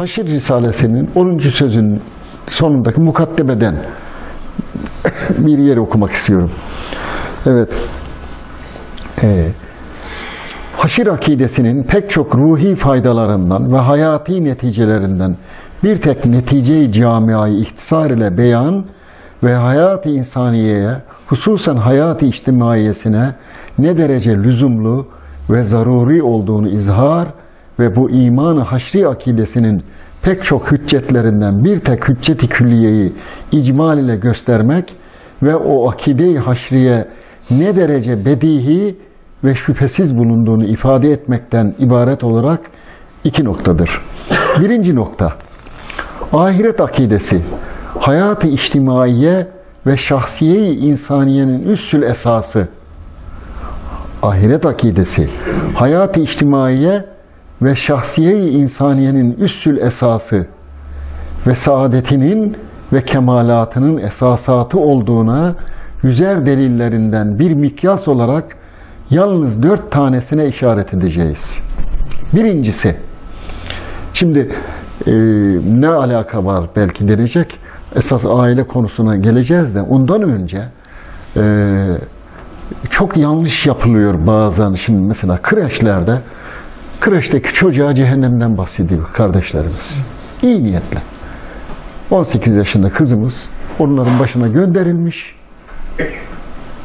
Haşir Risalesi'nin 10. sözün sonundaki mukaddemeden bir yeri okumak istiyorum. Evet. Ee, Haşir akidesinin pek çok ruhi faydalarından ve hayati neticelerinden bir tek netice-i camiayı ihtisar ile beyan ve hayat-ı insaniyeye, hususen hayat-ı içtimaiyesine ne derece lüzumlu ve zaruri olduğunu izhar ve bu iman-ı haşri akidesinin pek çok hüccetlerinden bir tek hücceti külliyeyi icmal ile göstermek ve o akide-i haşriye ne derece bedihi ve şüphesiz bulunduğunu ifade etmekten ibaret olarak iki noktadır. Birinci nokta, ahiret akidesi, hayat-ı içtimaiye ve şahsiye-i insaniyenin üssül esası. Ahiret akidesi, hayat-ı içtimaiye ve şahsiye-i insaniyenin üssül esası ve saadetinin ve kemalatının esasatı olduğuna yüzer delillerinden bir mikyas olarak yalnız dört tanesine işaret edeceğiz. Birincisi, şimdi e, ne alaka var belki denecek, esas aile konusuna geleceğiz de ondan önce e, çok yanlış yapılıyor bazen şimdi mesela kreşlerde kreşteki çocuğa cehennemden bahsediyor kardeşlerimiz. İyi niyetle. 18 yaşında kızımız onların başına gönderilmiş.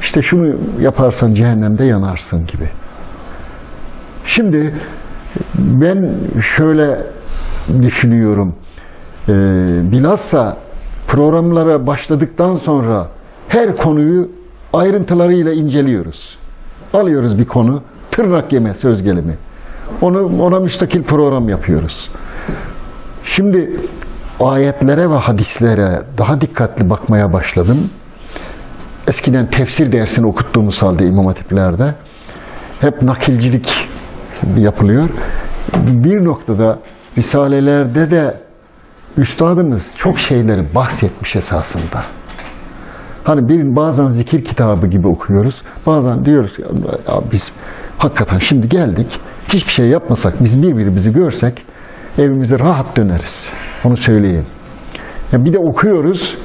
İşte şunu yaparsan cehennemde yanarsın gibi. Şimdi ben şöyle düşünüyorum. Ee, bilhassa programlara başladıktan sonra her konuyu ayrıntılarıyla inceliyoruz. Alıyoruz bir konu, tırnak yeme söz gelimi. Onu ona müstakil program yapıyoruz. Şimdi ayetlere ve hadislere daha dikkatli bakmaya başladım. Eskiden tefsir dersini okuttuğumuz halde imam hatiplerde hep nakilcilik yapılıyor. Bir noktada risalelerde de üstadımız çok şeyleri bahsetmiş esasında. Hani bir bazen zikir kitabı gibi okuyoruz. Bazen diyoruz ki ya biz hakikaten şimdi geldik. Hiçbir şey yapmasak, biz birbirimizi görsek evimize rahat döneriz. Onu söyleyeyim. Ya bir de okuyoruz.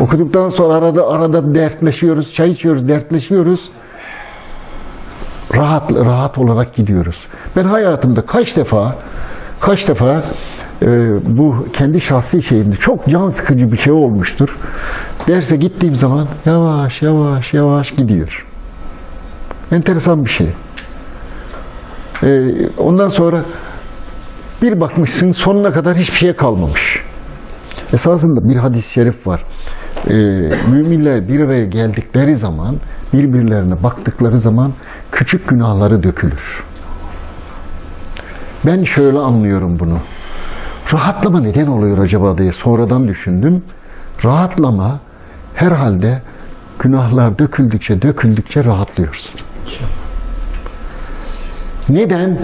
Okuduktan sonra arada arada dertleşiyoruz, çay içiyoruz, dertleşiyoruz. Rahat rahat olarak gidiyoruz. Ben hayatımda kaç defa kaç defa e, bu kendi şahsi şeyimde çok can sıkıcı bir şey olmuştur. Derse gittiğim zaman yavaş yavaş yavaş gidiyor. Enteresan bir şey. E, ondan sonra bir bakmışsın sonuna kadar hiçbir şey kalmamış. Esasında bir hadis-i şerif var. Ee, müminler bir araya geldikleri zaman, birbirlerine baktıkları zaman küçük günahları dökülür. Ben şöyle anlıyorum bunu. Rahatlama neden oluyor acaba diye sonradan düşündüm. Rahatlama herhalde günahlar döküldükçe döküldükçe rahatlıyorsun. Neden?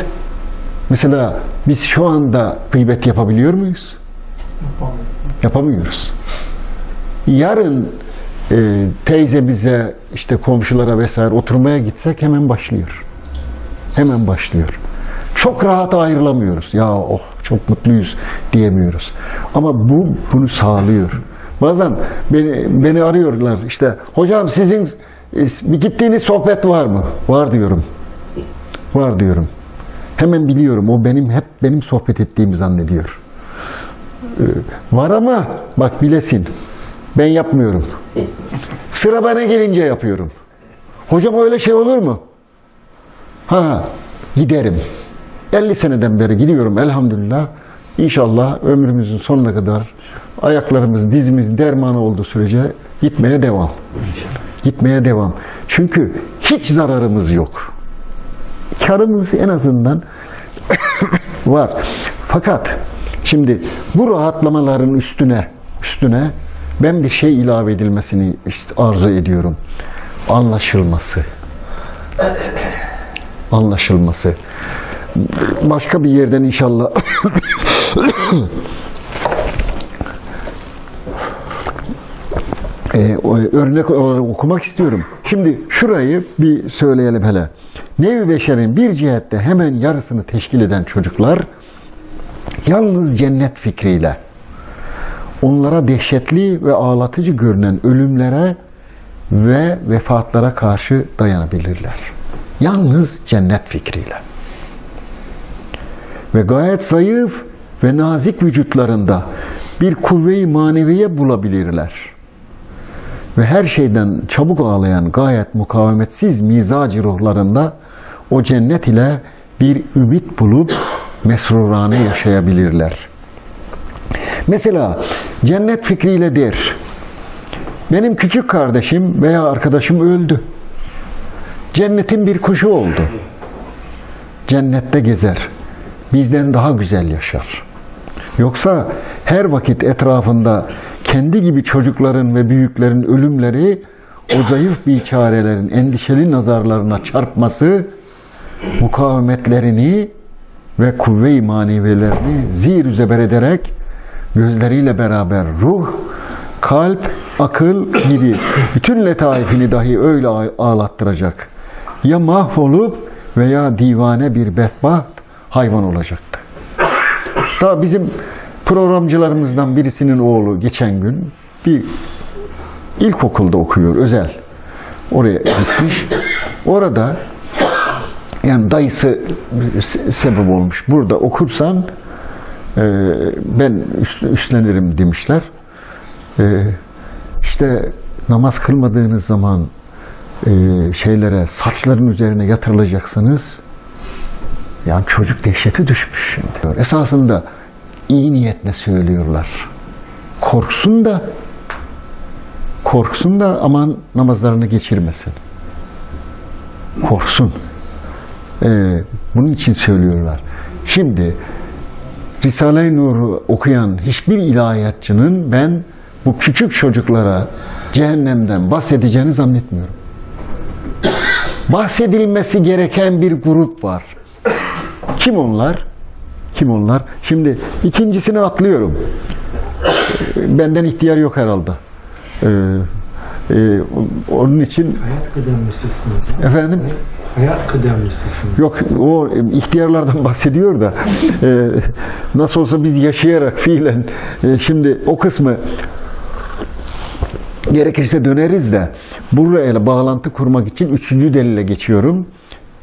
Mesela biz şu anda gıybet yapabiliyor muyuz? Yapamıyoruz. Yarın e, teyzemize, işte komşulara vesaire oturmaya gitsek hemen başlıyor. Hemen başlıyor. Çok rahat ayrılamıyoruz. Ya oh çok mutluyuz diyemiyoruz. Ama bu bunu sağlıyor. Bazen beni, beni arıyorlar işte hocam sizin e, bir gittiğiniz sohbet var mı? Var diyorum. Var diyorum. Hemen biliyorum. O benim hep benim sohbet ettiğimi zannediyor. Ee, var ama bak bilesin. Ben yapmıyorum. Sıra bana gelince yapıyorum. Hocam öyle şey olur mu? Ha, giderim. 50 seneden beri gidiyorum elhamdülillah. İnşallah ömrümüzün sonuna kadar ayaklarımız, dizimiz dermanı olduğu sürece gitmeye devam. Gitmeye devam. Çünkü hiç zararımız yok karımız en azından var. Fakat şimdi bu rahatlamaların üstüne üstüne ben bir şey ilave edilmesini arzu ediyorum. Anlaşılması. Anlaşılması. Başka bir yerden inşallah e, örnek olarak okumak istiyorum. Şimdi şurayı bir söyleyelim hele. Nevi beşerin bir cihette hemen yarısını teşkil eden çocuklar yalnız cennet fikriyle onlara dehşetli ve ağlatıcı görünen ölümlere ve vefatlara karşı dayanabilirler. Yalnız cennet fikriyle. Ve gayet zayıf ve nazik vücutlarında bir kuvve-i maneviye bulabilirler. Ve her şeyden çabuk ağlayan gayet mukavemetsiz mizacı ruhlarında o cennet ile bir ümit bulup mesrurane yaşayabilirler. Mesela cennet fikriyle der. Benim küçük kardeşim veya arkadaşım öldü. Cennetin bir kuşu oldu. Cennette gezer. Bizden daha güzel yaşar. Yoksa her vakit etrafında kendi gibi çocukların ve büyüklerin ölümleri o zayıf biçarelerin endişeli nazarlarına çarpması mukavemetlerini ve kuvve-i manevelerini zir zeber ederek gözleriyle beraber ruh, kalp, akıl gibi bütün letaifini dahi öyle ağlattıracak. Ya mahvolup veya divane bir bedbaht hayvan olacaktı. Daha bizim programcılarımızdan birisinin oğlu geçen gün bir ilkokulda okuyor özel. Oraya gitmiş. Orada yani dayısı se- sebep olmuş. Burada okursan e, ben üst- üstlenirim demişler. E, işte namaz kılmadığınız zaman e, şeylere saçların üzerine yatırılacaksınız. Yani çocuk dehşete düşmüş şimdi. Esasında iyi niyetle söylüyorlar. Korksun da korksun da aman namazlarını geçirmesin. Korksun. Ee, bunun için söylüyorlar. Şimdi Risale-i Nur'u okuyan hiçbir ilahiyatçının ben bu küçük çocuklara cehennemden bahsedeceğini zannetmiyorum. Bahsedilmesi gereken bir grup var. Kim onlar? Kim onlar? Şimdi ikincisini atlıyorum. Benden ihtiyar yok herhalde. Ee, e, onun için Hayat kıdemlisisiniz. efendim Hayat kıdemlisisiniz. Yok o ihtiyarlardan bahsediyor da e, nasıl olsa biz yaşayarak fiilen e, şimdi o kısmı gerekirse döneriz de buraya bağlantı kurmak için üçüncü delile geçiyorum.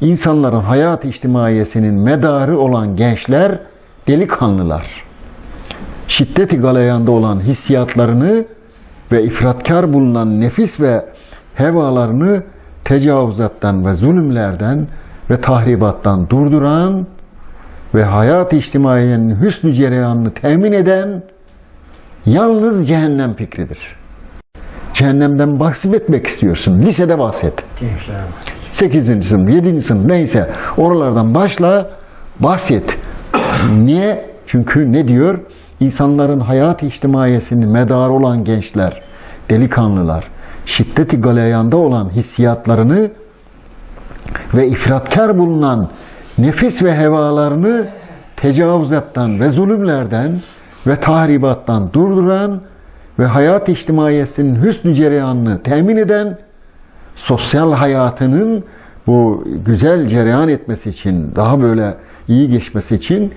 İnsanların hayat içtimaiyesinin medarı olan gençler delikanlılar. Şiddeti galeyanda olan hissiyatlarını ve ifratkar bulunan nefis ve hevalarını tecavüzattan ve zulümlerden ve tahribattan durduran ve hayat içtimaiyenin hüsnü cereyanını temin eden yalnız cehennem fikridir. Cehennemden bahsetmek istiyorsun. Lisede bahset. Gençler. 8. sınıf, 7. sınıf neyse oralardan başla bahset. Niye? Çünkü ne diyor? İnsanların hayat içtimaiyesinin medarı olan gençler, delikanlılar, şiddeti galeyanda olan hissiyatlarını ve ifratkar bulunan nefis ve hevalarını tecavüzattan ve zulümlerden ve tahribattan durduran ve hayat içtimaiyesinin hüsnü cereyanını temin eden sosyal hayatının bu güzel cereyan etmesi için, daha böyle iyi geçmesi için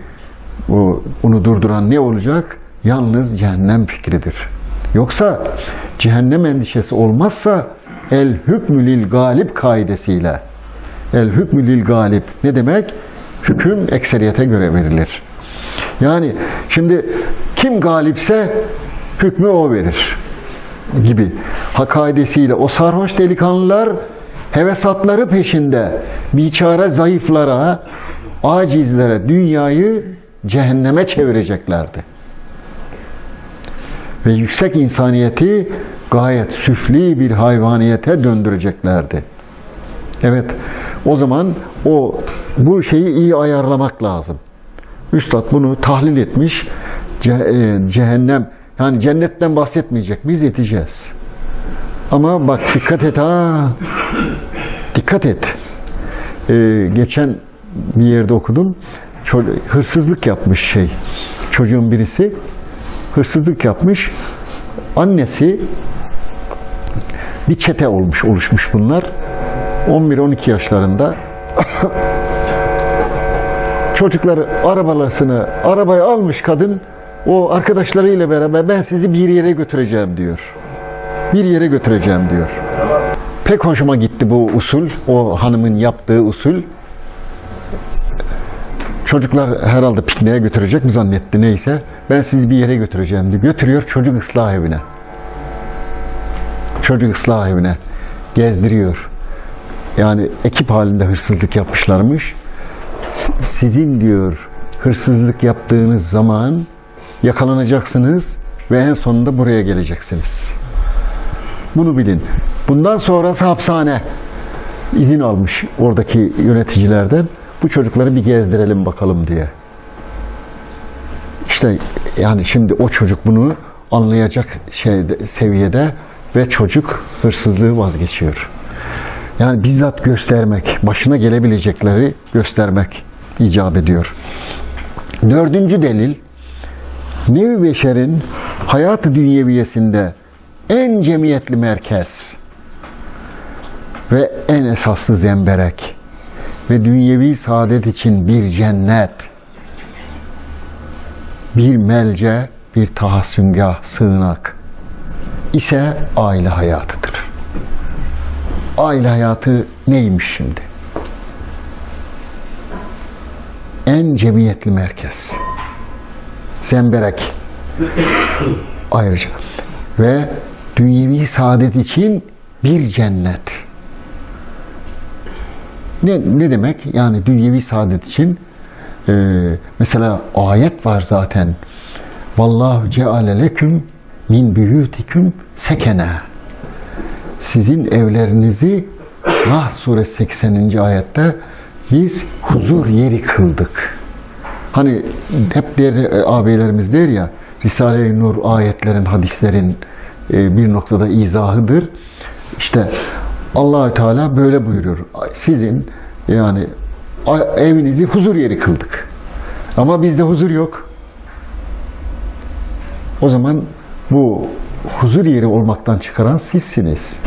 bu, bunu durduran ne olacak? Yalnız cehennem fikridir. Yoksa cehennem endişesi olmazsa el hükmü lil galip kaidesiyle el hükmü lil galip ne demek? Hüküm ekseriyete göre verilir. Yani şimdi kim galipse hükmü o verir gibi hakaidesiyle o sarhoş delikanlılar hevesatları peşinde biçare zayıflara, acizlere dünyayı cehenneme çevireceklerdi. Ve yüksek insaniyeti gayet süfli bir hayvaniyete döndüreceklerdi. Evet, o zaman o bu şeyi iyi ayarlamak lazım. Üstad bunu tahlil etmiş. Ce- e, cehennem yani cennetten bahsetmeyecek. Biz yeteceğiz. Ama bak dikkat et ha. Dikkat et. Ee, geçen bir yerde okudum. Hırsızlık yapmış şey. Çocuğun birisi hırsızlık yapmış. Annesi bir çete olmuş, oluşmuş bunlar. 11-12 yaşlarında çocukları arabalasını arabaya almış kadın o arkadaşlarıyla beraber ben sizi bir yere götüreceğim diyor. Bir yere götüreceğim diyor. Pek hoşuma gitti bu usul. O hanımın yaptığı usul. Çocuklar herhalde pikniğe götürecek mi zannetti neyse. Ben sizi bir yere götüreceğim diye götürüyor çocuk ıslah evine. Çocuk ıslah evine gezdiriyor. Yani ekip halinde hırsızlık yapmışlarmış. Sizin diyor hırsızlık yaptığınız zaman yakalanacaksınız ve en sonunda buraya geleceksiniz. Bunu bilin. Bundan sonrası hapishane. İzin almış oradaki yöneticilerden. Bu çocukları bir gezdirelim bakalım diye. İşte yani şimdi o çocuk bunu anlayacak şeyde, seviyede ve çocuk hırsızlığı vazgeçiyor. Yani bizzat göstermek, başına gelebilecekleri göstermek icap ediyor. Dördüncü delil, Nevi Beşer'in hayatı dünyeviyesinde en cemiyetli merkez ve en esaslı zemberek ve dünyevi saadet için bir cennet, bir melce, bir tahassüngah, sığınak ise aile hayatıdır. Aile hayatı neymiş şimdi? En cemiyetli merkez. Zemberek ayrıca ve dünyevi saadet için bir cennet. Ne, ne demek? Yani dünyevi saadet için e, mesela ayet var zaten. Vallahu ceale leküm min büyütiküm sekene. Sizin evlerinizi Nah suresi 80. ayette biz huzur yeri kıldık. Hani hep der, e, ağabeylerimiz der ya Risale-i Nur ayetlerin, hadislerin bir noktada izahıdır. İşte Allahü Teala böyle buyuruyor. Sizin yani evinizi huzur yeri kıldık. Ama bizde huzur yok. O zaman bu huzur yeri olmaktan çıkaran sizsiniz.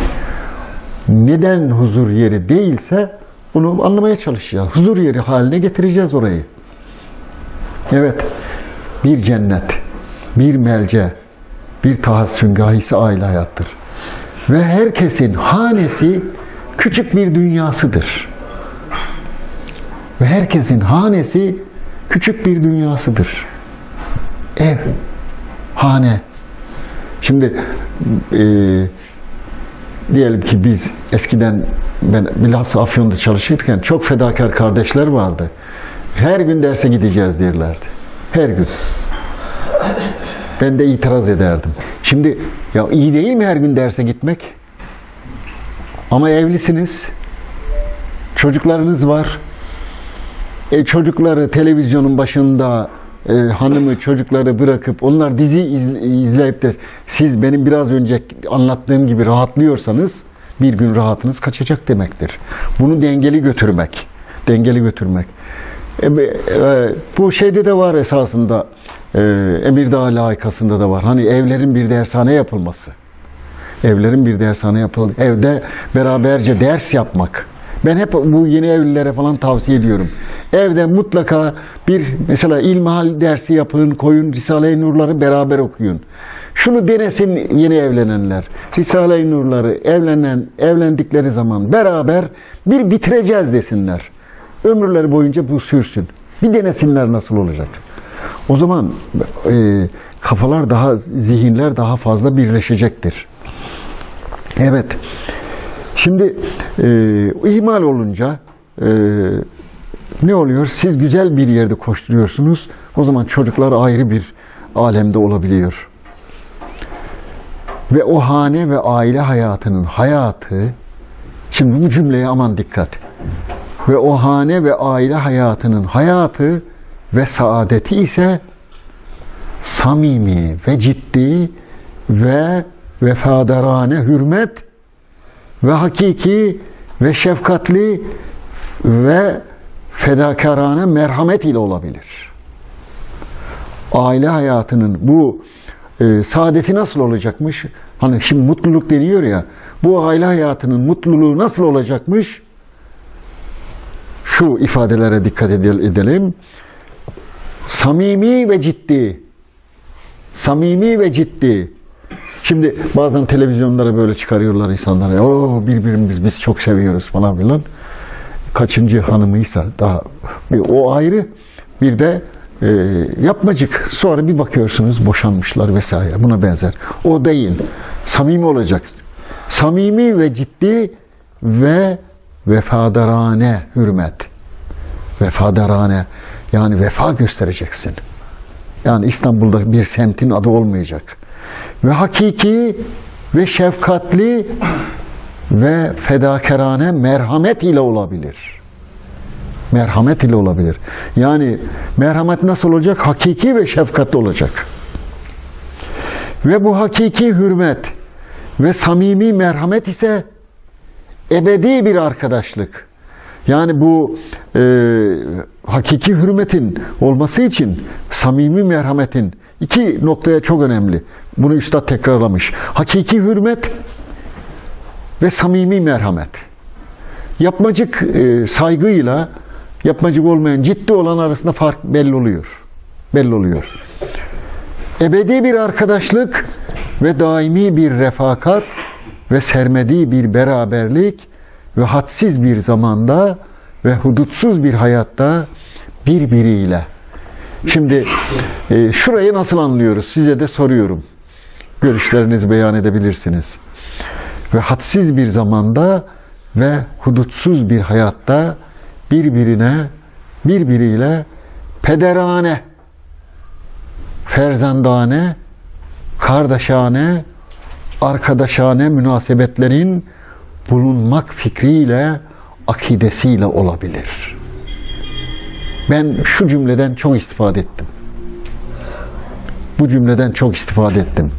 Neden huzur yeri değilse bunu anlamaya çalışacağız. Huzur yeri haline getireceğiz orayı. Evet, bir cennet, bir melce, bir tahassün gahisi aile hayattır. Ve herkesin hanesi küçük bir dünyasıdır. Ve herkesin hanesi küçük bir dünyasıdır. Ev, hane. Şimdi e, diyelim ki biz eskiden ben bilhassa Afyon'da çalışırken çok fedakar kardeşler vardı. Her gün derse gideceğiz derlerdi. Her gün. Ben de itiraz ederdim. Şimdi ya iyi değil mi her gün derse gitmek? Ama evlisiniz. Çocuklarınız var. E, çocukları televizyonun başında e, hanımı çocukları bırakıp onlar dizi iz- izleyip de siz benim biraz önce anlattığım gibi rahatlıyorsanız bir gün rahatınız kaçacak demektir. Bunu dengeli götürmek. Dengeli götürmek. E, e, bu şeyde de var esasında e, Emirdağ layıkasında da var. Hani evlerin bir dershane yapılması. Evlerin bir dershane yapıldı. Evde beraberce ders yapmak. Ben hep bu yeni evlilere falan tavsiye ediyorum. Evde mutlaka bir mesela ilmihal dersi yapın, koyun, Risale-i Nurları beraber okuyun. Şunu denesin yeni evlenenler. Risale-i Nurları evlenen, evlendikleri zaman beraber bir bitireceğiz desinler. Ömürleri boyunca bu sürsün. Bir denesinler nasıl olacak. O zaman e, kafalar daha, zihinler daha fazla birleşecektir. Evet. Şimdi e, ihmal olunca e, ne oluyor? Siz güzel bir yerde koşturuyorsunuz. O zaman çocuklar ayrı bir alemde olabiliyor. Ve o hane ve aile hayatının hayatı şimdi bu cümleye aman dikkat. Ve o hane ve aile hayatının hayatı ve saadeti ise samimi ve ciddi ve vefadarane hürmet ve hakiki ve şefkatli ve fedakarane merhamet ile olabilir. Aile hayatının bu e, saadeti nasıl olacakmış? Hani şimdi mutluluk deniyor ya. Bu aile hayatının mutluluğu nasıl olacakmış? Şu ifadelere dikkat ede- edelim. Samimi ve ciddi. Samimi ve ciddi. Şimdi bazen televizyonlara böyle çıkarıyorlar insanlara. O birbirimiz biz çok seviyoruz falan filan. Kaçıncı hanımıysa daha bir o ayrı. Bir de e, yapmacık. Sonra bir bakıyorsunuz boşanmışlar vesaire. Buna benzer. O değil. Samimi olacak. Samimi ve ciddi ve vefadarane hürmet. Vefadarane. Yani vefa göstereceksin. Yani İstanbul'da bir semtin adı olmayacak. Ve hakiki ve şefkatli ve fedakarane merhamet ile olabilir. Merhamet ile olabilir. Yani merhamet nasıl olacak? Hakiki ve şefkatli olacak. Ve bu hakiki hürmet ve samimi merhamet ise ebedi bir arkadaşlık. Yani bu e, hakiki hürmetin olması için samimi merhametin iki noktaya çok önemli. Bunu Üstad tekrarlamış. Hakiki hürmet ve samimi merhamet. Yapmacık e, saygıyla yapmacık olmayan ciddi olan arasında fark belli oluyor. Belli oluyor. Ebedi bir arkadaşlık ve daimi bir refakat ve sermediği bir beraberlik ve hadsiz bir zamanda ve hudutsuz bir hayatta birbiriyle. Şimdi e, şurayı nasıl anlıyoruz? Size de soruyorum. Görüşlerinizi beyan edebilirsiniz. Ve hadsiz bir zamanda ve hudutsuz bir hayatta birbirine, birbiriyle pederane, ferzandane, kardeşane, arkadaşane münasebetlerin bulunmak fikriyle, akidesiyle olabilir. Ben şu cümleden çok istifade ettim. Bu cümleden çok istifade ettim.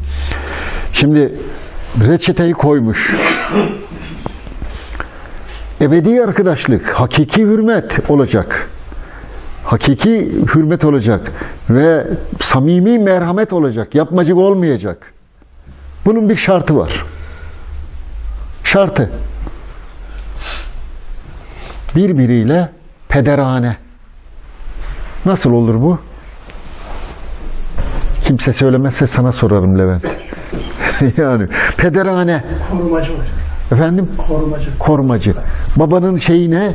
Şimdi reçeteyi koymuş. Ebedi arkadaşlık, hakiki hürmet olacak. Hakiki hürmet olacak ve samimi merhamet olacak. Yapmacık olmayacak. Bunun bir şartı var. Şartı. Birbiriyle pederane. Nasıl olur bu? Kimse söylemezse sana sorarım Levent. yani pederane. Korumacı var. Efendim? Korumacı. Korumacı. Babanın şeyi ne?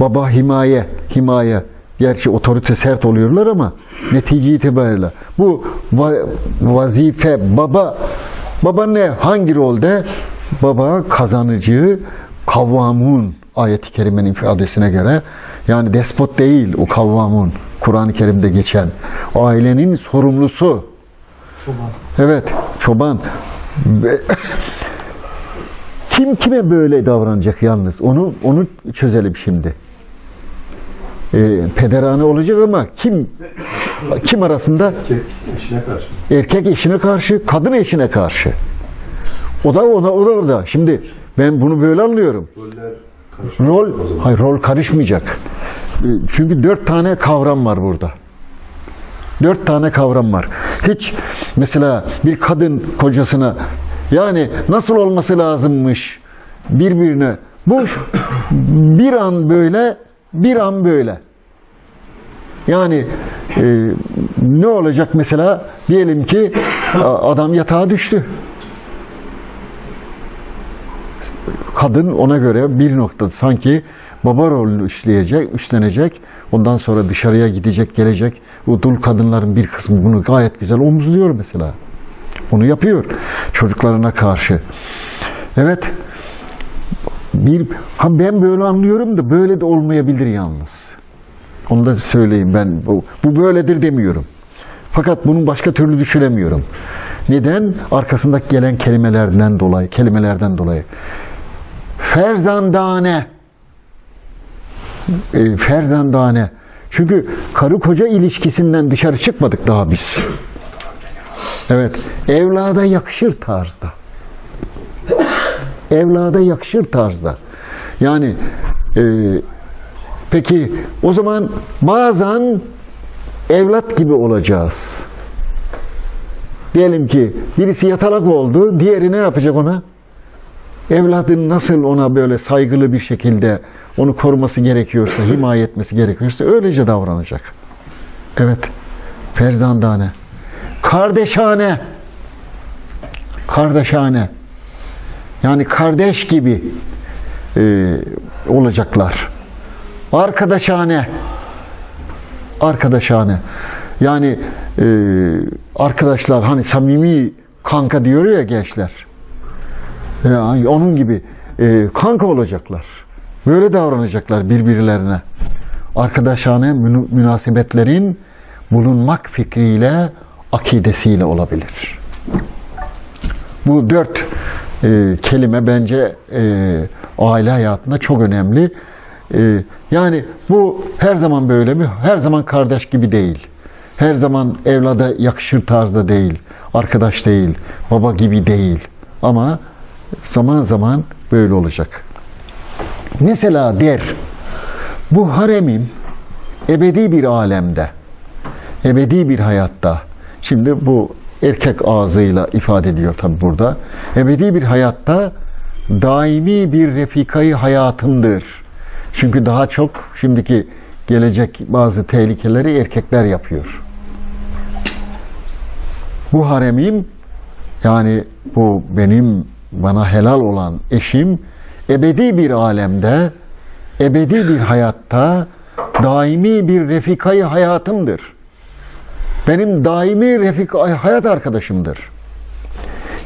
Baba himaye. Himaye. Gerçi otorite sert oluyorlar ama netice itibariyle. Bu va- vazife baba baba ne? Hangi rolde? Baba kazanıcı, kavvamun ayeti kerimenin ifadesine göre yani despot değil o kavvamun Kur'an-ı Kerim'de geçen o ailenin sorumlusu. Çoban. Evet, çoban. Kim kime böyle davranacak yalnız? Onu onu çözelim şimdi. Ee, pederane olacak ama kim kim arasında? Erkek eşine karşı. Erkek eşine karşı, kadın eşine karşı. O da ona, o da orada. Şimdi ben bunu böyle anlıyorum. Roller. Rol, hayır rol karışmayacak. Çünkü dört tane kavram var burada. Dört tane kavram var. Hiç mesela bir kadın kocasına yani nasıl olması lazımmış birbirine bu bir an böyle bir an böyle. Yani e, ne olacak mesela diyelim ki adam yatağa düştü. kadın ona göre bir noktada sanki baba rolünü üstleyecek, üstlenecek. Ondan sonra dışarıya gidecek, gelecek. O dul kadınların bir kısmı bunu gayet güzel omuzluyor mesela. Bunu yapıyor çocuklarına karşı. Evet. Bir, ha ben böyle anlıyorum da böyle de olmayabilir yalnız. Onu da söyleyeyim ben. Bu, bu böyledir demiyorum. Fakat bunun başka türlü düşünemiyorum. Neden? Arkasındaki gelen kelimelerden dolayı, kelimelerden dolayı. Ferzandane. E, ferzandane. Çünkü karı koca ilişkisinden dışarı çıkmadık daha biz. Evet. Evlada yakışır tarzda. Evlada yakışır tarzda. Yani e, peki o zaman bazen evlat gibi olacağız. Diyelim ki birisi yatalak oldu, diğeri ne yapacak ona? Evladın nasıl ona böyle saygılı bir şekilde onu koruması gerekiyorsa, himaye etmesi gerekiyorsa öylece davranacak. Evet. Ferzandane. Kardeşane. Kardeşane. Yani kardeş gibi e, olacaklar. Arkadaşane. Arkadaşane. Yani e, arkadaşlar hani samimi kanka diyor ya gençler. Yani onun gibi e, kanka olacaklar. Böyle davranacaklar birbirlerine. Arkadaşane mün- münasebetlerin bulunmak fikriyle, akidesiyle olabilir. Bu dört e, kelime bence e, aile hayatında çok önemli. E, yani bu her zaman böyle mi? Her zaman kardeş gibi değil. Her zaman evlada yakışır tarzda değil. Arkadaş değil. Baba gibi değil. Ama zaman zaman böyle olacak. Mesela der, bu haremim ebedi bir alemde, ebedi bir hayatta. Şimdi bu erkek ağzıyla ifade ediyor tabi burada. Ebedi bir hayatta daimi bir refikayı hayatımdır. Çünkü daha çok şimdiki gelecek bazı tehlikeleri erkekler yapıyor. Bu haremim yani bu benim bana helal olan eşim ebedi bir alemde, ebedi bir hayatta daimi bir refikayı hayatımdır. Benim daimi refik hayat arkadaşımdır.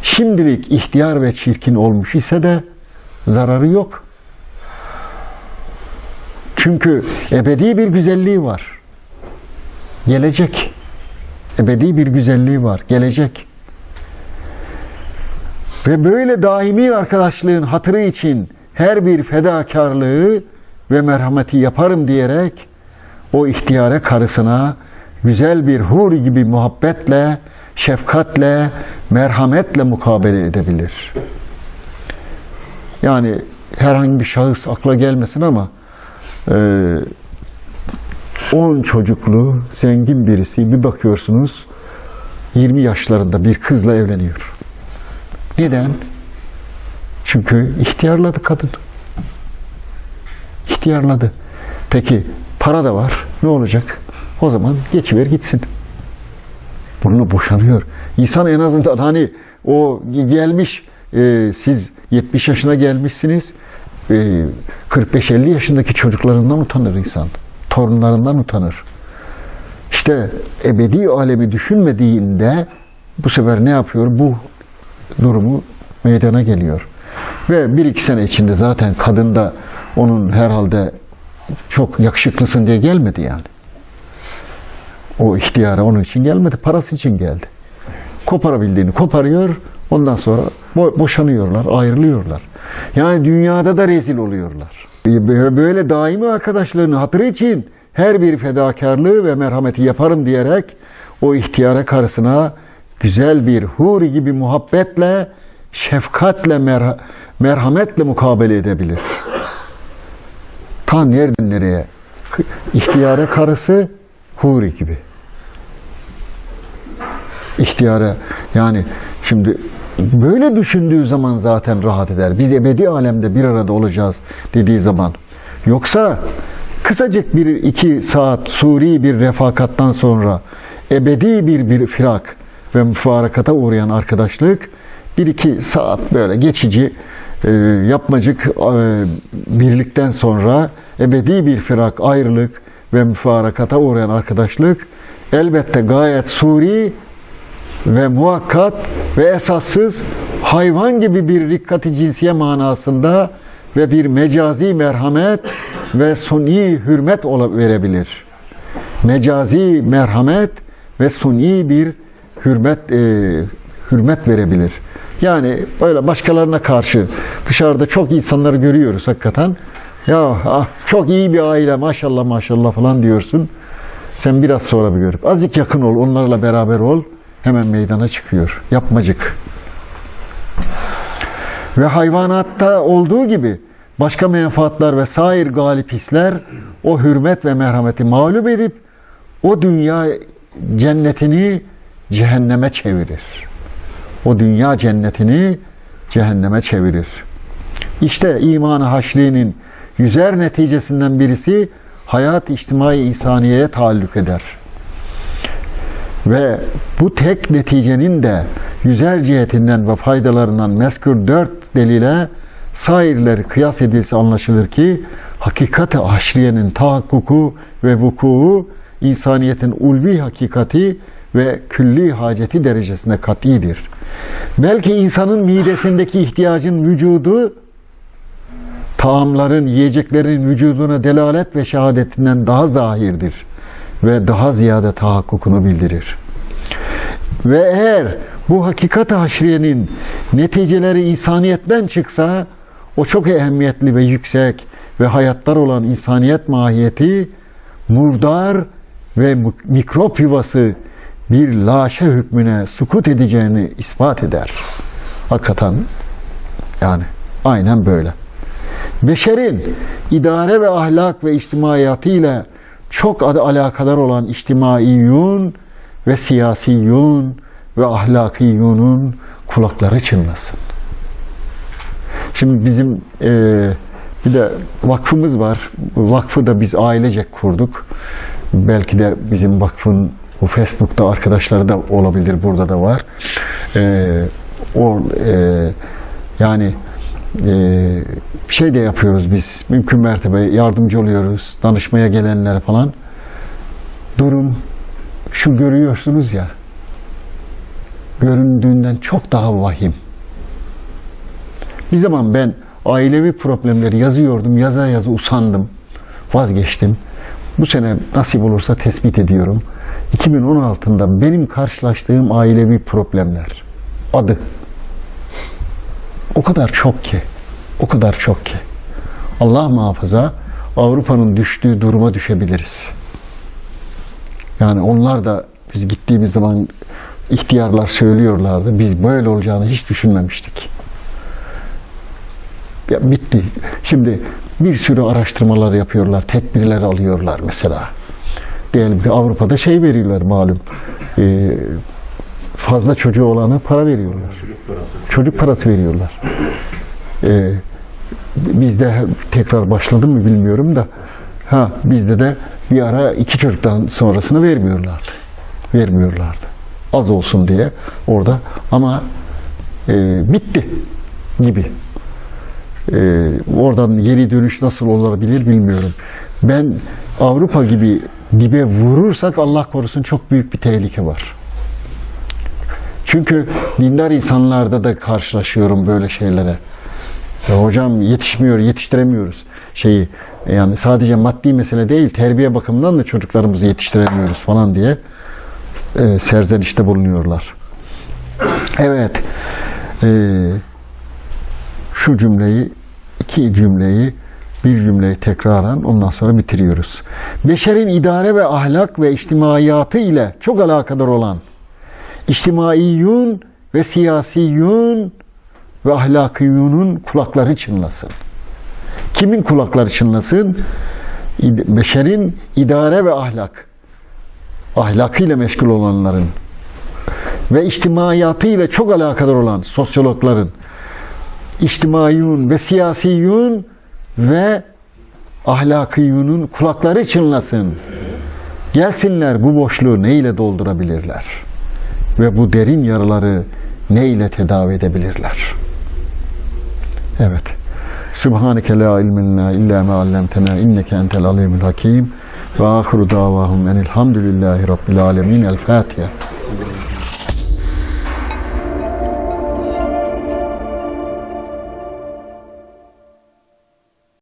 Şimdilik ihtiyar ve çirkin olmuş ise de zararı yok. Çünkü ebedi bir güzelliği var. Gelecek. Ebedi bir güzelliği var. Gelecek. Ve böyle daimi arkadaşlığın hatırı için her bir fedakarlığı ve merhameti yaparım diyerek o ihtiyare karısına güzel bir hur gibi muhabbetle, şefkatle, merhametle mukabele edebilir. Yani herhangi bir şahıs akla gelmesin ama e, 10 çocuklu zengin birisi bir bakıyorsunuz 20 yaşlarında bir kızla evleniyor. Neden? Çünkü ihtiyarladı kadın. İhtiyarladı. Peki para da var. Ne olacak? O zaman geçiver gitsin. Bununla boşanıyor. İnsan en azından hani o gelmiş e, siz 70 yaşına gelmişsiniz 45-50 yaşındaki çocuklarından utanır insan. Torunlarından utanır. İşte ebedi alemi düşünmediğinde bu sefer ne yapıyor? Bu durumu meydana geliyor. Ve bir iki sene içinde zaten kadın da onun herhalde çok yakışıklısın diye gelmedi yani. O ihtiyara onun için gelmedi, parası için geldi. Koparabildiğini koparıyor, ondan sonra bo- boşanıyorlar, ayrılıyorlar. Yani dünyada da rezil oluyorlar. Böyle daimi arkadaşlığını hatırı için her bir fedakarlığı ve merhameti yaparım diyerek o ihtiyara karısına güzel bir huri gibi muhabbetle, şefkatle, merha- merhametle mukabele edebilir. Ta nereden nereye? İhtiyara karısı huri gibi. İhtiyara yani şimdi böyle düşündüğü zaman zaten rahat eder. Biz ebedi alemde bir arada olacağız dediği zaman. Yoksa kısacık bir iki saat suri bir refakattan sonra ebedi bir bir firak ve müfarakata uğrayan arkadaşlık bir iki saat böyle geçici e, yapmacık e, birlikten sonra ebedi bir firak, ayrılık ve müfarakata uğrayan arkadaşlık elbette gayet suri ve muhakkat ve esassız hayvan gibi bir rikkati cinsiye manasında ve bir mecazi merhamet ve suni hürmet verebilir. Mecazi merhamet ve suni bir hürmet e, hürmet verebilir. Yani böyle başkalarına karşı dışarıda çok insanları görüyoruz hakikaten. Ya ah, çok iyi bir aile maşallah maşallah falan diyorsun. Sen biraz sonra bir görüp azıcık yakın ol onlarla beraber ol hemen meydana çıkıyor. Yapmacık. Ve hayvanatta olduğu gibi başka menfaatlar ve sair galip hisler o hürmet ve merhameti mağlup edip o dünya cennetini cehenneme çevirir. O dünya cennetini cehenneme çevirir. İşte imanı haşrinin yüzer neticesinden birisi hayat içtimai insaniyeye taalluk eder. Ve bu tek neticenin de yüzer cihetinden ve faydalarından meskur dört delile sairleri kıyas edilse anlaşılır ki hakikati haşriyenin tahakkuku ve vuku'u insaniyetin ulvi hakikati ve külli haceti derecesinde kat'idir. Belki insanın midesindeki ihtiyacın vücudu taamların, yiyeceklerin vücuduna delalet ve şehadetinden daha zahirdir ve daha ziyade tahakkukunu bildirir. Ve eğer bu hakikat haşriyenin neticeleri insaniyetten çıksa o çok ehemmiyetli ve yüksek ve hayatlar olan insaniyet mahiyeti murdar ve mikrop yuvası bir laşe hükmüne sukut edeceğini ispat eder. Hakikaten yani aynen böyle. Beşerin idare ve ahlak ve içtimaiyatı ile çok adı alakadar olan içtimaiyyun ve siyasiyyun ve ahlakiyunun kulakları çınlasın. Şimdi bizim e, bir de vakfımız var. Vakfı da biz ailecek kurduk. Belki de bizim vakfın bu Facebook'ta arkadaşları da olabilir. Burada da var. E, o e, yani şey de yapıyoruz biz. Mümkün mertebe yardımcı oluyoruz. Danışmaya gelenlere falan. Durum şu görüyorsunuz ya göründüğünden çok daha vahim. Bir zaman ben ailevi problemleri yazıyordum. Yaza yaza usandım. Vazgeçtim. Bu sene nasip olursa tespit ediyorum. 2016'da benim karşılaştığım ailevi problemler. Adı. O kadar çok ki. O kadar çok ki. Allah muhafaza Avrupa'nın düştüğü duruma düşebiliriz. Yani onlar da biz gittiğimiz zaman ihtiyarlar söylüyorlardı. Biz böyle olacağını hiç düşünmemiştik. Ya bitti. Şimdi bir sürü araştırmalar yapıyorlar, tedbirler alıyorlar mesela. Diyelim ki Avrupa'da şey veriyorlar malum. Ee, fazla çocuğu olana para veriyorlar. Çocuk parası. Çocuk parası veriyorlar. Ee, bizde tekrar başladı mı bilmiyorum da ha bizde de bir ara iki çocuktan sonrasını vermiyorlardı. Vermiyorlardı. Az olsun diye orada ama e, bitti gibi. E, oradan geri dönüş nasıl olabilir bilmiyorum. Ben Avrupa gibi dibe vurursak Allah korusun çok büyük bir tehlike var. Çünkü dindar insanlarda da karşılaşıyorum böyle şeylere. Ya hocam yetişmiyor, yetiştiremiyoruz şeyi. Yani sadece maddi mesele değil, terbiye bakımından da çocuklarımızı yetiştiremiyoruz falan diye e, serzenişte bulunuyorlar. Evet, e, şu cümleyi, iki cümleyi, bir cümleyi tekraren ondan sonra bitiriyoruz. Beşerin idare ve ahlak ve içtimaiyatı ile çok alakadar olan içtimaiyyun ve siyasiyyun ve ahlakiyunun kulakları çınlasın. Kimin kulakları çınlasın? Beşerin idare ve ahlak. Ahlakıyla meşgul olanların ve içtimaiyatıyla çok alakadar olan sosyologların içtimaiyun ve siyasiyun ve ahlakiyunun kulakları çınlasın. Gelsinler bu boşluğu ne ile doldurabilirler? Ve bu derin yaraları ne ile tedavi edebilirler? Evet. Subhaneke la ilmin illa ma allamtena inneke entel alimul hakim ve ahiru davahum enilhamdülillahi rabbil alemin. El Fatiha.